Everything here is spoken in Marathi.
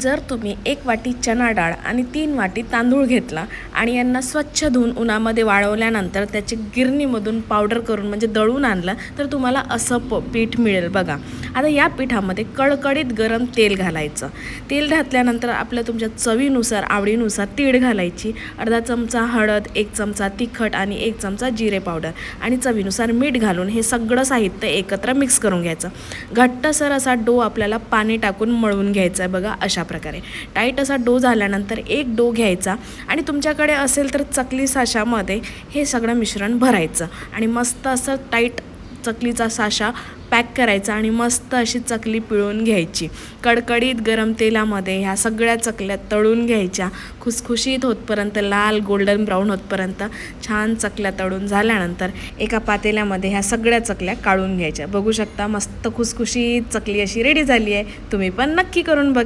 जर तुम्ही एक वाटी चणा डाळ आणि तीन वाटी तांदूळ घेतला आणि यांना स्वच्छ धुवून उन्हामध्ये वाळवल्यानंतर त्याची गिरणीमधून पावडर करून म्हणजे दळून आणलं तर तुम्हाला असं प पीठ मिळेल बघा. आता या पिठामध्ये कडकडीत गरम तेल घालायचं. तेल घातल्यानंतर आपल्या तुमच्या चवीनुसार आवडीनुसार तीळ घालायची. अर्धा चमचा हळद एक चमचा तिखट आणि एक चमचा जिरे पावडर आणि चवीनुसार मीठ घालून हे सगळं साहित्य एकत्र मिक्स करून घ्यायचं. घट्टसर असा डो आपल्याला पाणी टाकून मळून घ्यायचा आहे बघा अशा प्रकारे. टाईट असा डो झाल्यानंतर एक डो घ्यायचा आणि तुमच्याकडे असेल तर चकली साशामध्ये हे सगळं मिश्रण भरायचं आणि मस्त असं टाईट चकलीचा साशा पॅक करायचा आणि मस्त अशी चकली पिळून घ्यायची. कडकडीत गरम तेलामध्ये ह्या सगळ्या चकल्या तळून घ्यायच्या. खुसखुशीत होतपर्यंत लाल गोल्डन ब्राऊन होतपर्यंत छान चकल्या तळून झाल्यानंतर एका पातेल्यामध्ये ह्या सगळ्या चकल्या काढून घ्यायच्या. बघू शकता मस्त खुसखुशीत चकली अशी रेडी झाली आहे. तुम्ही पण नक्की करून बघ.